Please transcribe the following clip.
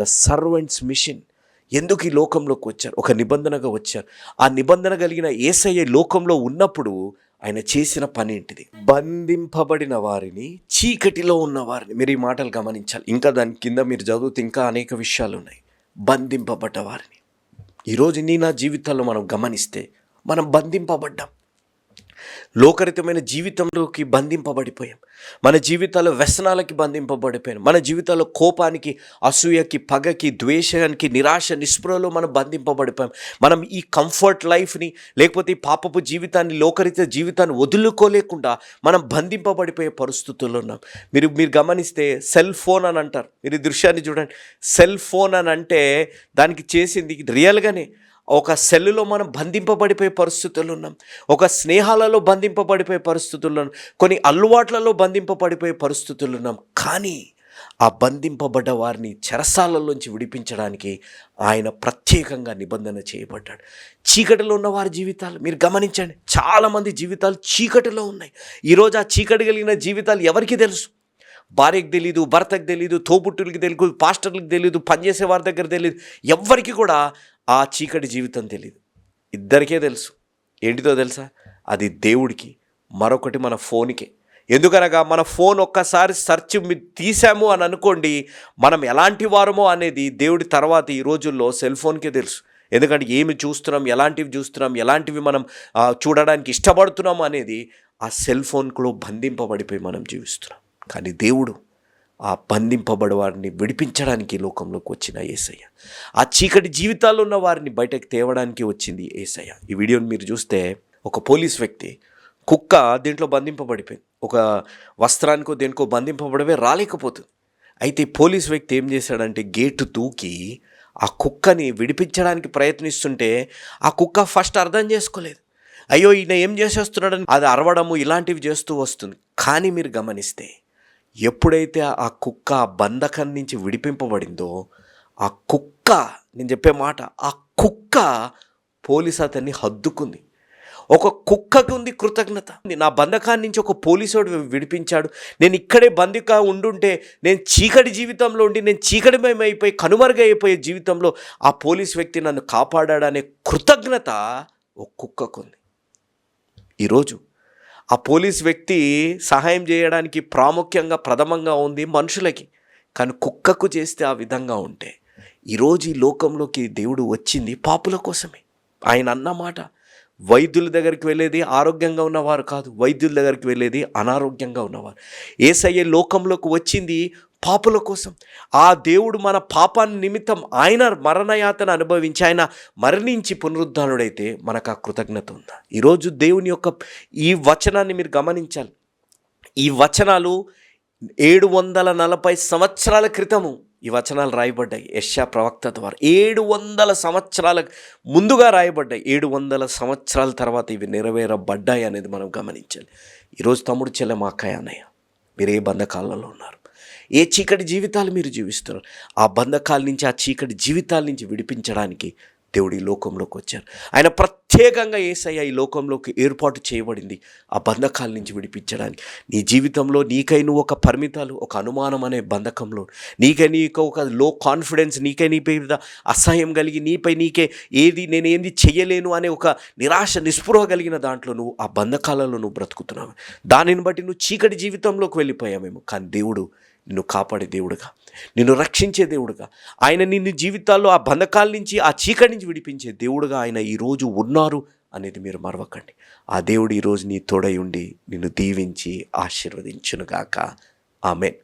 The servants machine. ఎందుకు ఈ లోకంలోకి వచ్చారు? ఒక నిబంధనగా వచ్చారు. ఆ నిబంధన కలిగిన ఏసయ్య లోకంలో ఉన్నప్పుడు ఆయన చేసిన పని ఏంటిది? బంధింపబడిన వారిని చీకటిలో ఉన్న వారిని. మీరు ఈ మాటలు గమనించాలి. ఇంకా దాని కింద మీరు చదివితే ఇంకా అనేక విషయాలు ఉన్నాయి. బంధింపబడ్డ వారిని. ఈరోజు నీ నా జీవితాల్లో మనం గమనిస్తే మనం బంధింపబడ్డాం. లోకరితమైన జీవితంలోకి బంధింపబడిపోయాం. మన జీవితాల్లో వ్యసనాలకి బంధింపబడిపోయాం. మన జీవితాల్లో కోపానికి అసూయకి పగకి ద్వేషానికి నిరాశ నిస్పృహలో మనం బంధింపబడిపోయాం. మనం ఈ కంఫర్ట్ లైఫ్ని లేకపోతే ఈ పాపపు జీవితాన్ని లోకరిత జీవితాన్ని వదులుకోలేకుండా మనం బంధింపబడిపోయే పరిస్థితుల్లో ఉన్నాం. మీరు మీరు గమనిస్తే సెల్ ఫోన్ అని అంటారు. మీరు దృశ్యాన్ని చూడండి. సెల్ ఫోన్ అని అంటే దానికి చేసింది రియల్గానే ఒక సెల్లులో మనం బంధింపబడిపోయే పరిస్థితులు ఉన్నాం. ఒక స్నేహాలలో బంధింపబడిపోయే పరిస్థితుల్లో ఉన్నాం. కొన్ని అలవాట్లలో బంధింపబడిపోయే పరిస్థితులు ఉన్నాం. కానీ ఆ బంధింపబడ్డ వారిని చెరసాలలోంచి విడిపించడానికి ఆయన ప్రత్యేకంగా నిబంధన చేయబడ్డాడు. చీకటిలో ఉన్న వారి జీవితాలు మీరు గమనించండి చాలామంది జీవితాలు చీకటిలో ఉన్నాయి. ఈరోజు ఆ చీకటి కలిగిన జీవితాలు ఎవరికి తెలుసు? భార్యకు తెలీదు భర్తకు తెలీదు తోబుట్టులకి తెలియదు పాస్టర్లకు తెలియదు పనిచేసే వారి దగ్గర తెలియదు ఎవ్వరికి కూడా ఆ చీకటి జీవితం తెలియదు ఇద్దరికే తెలుసు. ఏంటిదో తెలుసా? అది దేవుడికి మరొకటి మన ఫోన్కే. ఎందుకనగా మన ఫోన్ ఒక్కసారి సెర్చ్ తీసాము అని అనుకోండి మనం ఎలాంటి వారమో అనేది దేవుడి తర్వాత ఈ రోజుల్లో సెల్ ఫోన్కే తెలుసు. ఎందుకంటే ఏమి చూస్తున్నాం ఎలాంటివి చూస్తున్నాం ఎలాంటివి మనం చూడడానికి ఇష్టపడుతున్నాం అనేది ఆ సెల్ ఫోన్లో బంధింపబడిపోయి మనం జీవిస్తున్నాం. కానీ దేవుడు ఆ బంధింపబడి వారిని విడిపించడానికి లోకంలోకి వచ్చిన ఏసయ్య. ఆ చీకటి జీవితాల్లో ఉన్న వారిని బయటకు తేవడానికి వచ్చింది ఏసయ్య. ఈ వీడియోని మీరు చూస్తే ఒక పోలీస్ వ్యక్తి కుక్క దీంట్లో బంధింపబడిపోయింది. ఒక వస్త్రానికో దేనికో బంధింపబడవే రాలేకపోతుంది. అయితే పోలీస్ వ్యక్తి ఏం చేశాడంటే గేటు తూకి ఆ కుక్కని విడిపించడానికి ప్రయత్నిస్తుంటే ఆ కుక్క ఫస్ట్ అర్థం చేసుకోలేదు. అయ్యో ఈయన ఏం చేసేస్తున్నాడని అది అరవడము ఇలాంటివి చేస్తూ వస్తుంది. కానీ మీరు గమనిస్తే ఎప్పుడైతే ఆ కుక్క ఆ బంధకం నుంచి విడిపింపబడిందో ఆ కుక్క నేను చెప్పే మాట ఆ కుక్క పోలీస్ అతన్ని హద్దుకుంది. ఒక కుక్కకు ఉంది కృతజ్ఞత. నా బంధకాన్ని నుంచి ఒక పోలీసుడు విడిపించాడు. నేను ఇక్కడే బందిగా ఉండుంటే నేను చీకటి జీవితంలో ఉండి నేను చీకటిమయమైపోయి కనుమరుగైపోయే జీవితంలో ఆ పోలీస్ వ్యక్తి నన్ను కాపాడాడనే కృతజ్ఞత ఒక కుక్కకుంది ఈరోజు ఆ పోలీస్ వ్యక్తి సహాయం చేయడానికి ప్రాముఖ్యంగా ప్రథమంగా ఉంది మనుషులకి. కానీ కుక్కకు చేస్తే ఆ విధంగా ఉంటే ఈరోజు ఈ లోకంలోకి దేవుడు వచ్చింది పాపుల కోసమే. ఆయన అన్నమాట వైద్యుల దగ్గరికి వెళ్ళేది ఆరోగ్యంగా ఉన్నవారు కాదు వైద్యుల దగ్గరికి వెళ్ళేది అనారోగ్యంగా ఉన్నవారు. ఏసయ్య లోకంలోకి వచ్చింది పాపుల కోసం. ఆ దేవుడు మన పాపాన్ని నిమిత్తం ఆయన మరణయాతను అనుభవించి ఆయన మరణించి పునరుద్ధానుడైతే మనకు ఆ కృతజ్ఞత ఉందా. ఈరోజు దేవుని యొక్క ఈ వచనాన్ని మీరు గమనించాలి. ఈ వచనాలు ఏడు వందల నలభై సంవత్సరాల క్రితము ఈ వచనాలు రాయబడ్డాయి. యశా ప్రవక్త ద్వారా ఏడు వందల సంవత్సరాల ముందుగా రాయబడ్డాయి. ఏడు వందల సంవత్సరాల తర్వాత ఇవి నెరవేరబడ్డాయి అనేది మనం గమనించాలి. ఈరోజు తమ్ముడు చెల్లె మా అక్కయ్య అన్నయ్య. మీరు ఏ బంధకాలలో ఉన్నారు. ఏ చీకటి జీవితాలు మీరు జీవిస్తున్నారు? ఆ బంధకాల నుంచి ఆ చీకటి జీవితాల నుంచి విడిపించడానికి దేవుడు ఈ లోకంలోకి వచ్చారు. ఆయన ప్రత్యేకంగా ఏసయ్య ఈ లోకంలోకి ఏర్పాటు చేయబడింది ఆ బంధకాల నుంచి విడిపించడానికి. నీ జీవితంలో నీకై నువ్వు ఒక పరిమితాలు ఒక అనుమానం అనే బంధకంలో నీకై నీకు ఒక లో కాన్ఫిడెన్స్ నీకై నీపై అసహ్యం కలిగి నీపై నీకే ఏది నేను ఏంది చేయలేను అనే ఒక నిరాశ నిస్పృహ కలిగిన దాంట్లో నువ్వు ఆ బంధకాలలో నువ్వు బ్రతుకుతున్నావు. దానిని బట్టి నువ్వు చీకటి జీవితంలోకి వెళ్ళిపోయామేమో కానీ దేవుడు నిన్ను కాపాడే దేవుడుగా. నిన్ను రక్షించే దేవుడుగా. ఆయన నిన్ను జీవితాల్లో ఆ బంధకాల నుంచి ఆ చీకటి నుంచి విడిపించే దేవుడుగా ఆయన ఈరోజు ఉన్నారు అనేది మీరు మరవకండి. ఆ దేవుడు ఈరోజు నీ తోడై ఉండి నిన్ను దీవించి ఆశీర్వదించునుగాక. ఆమెన్.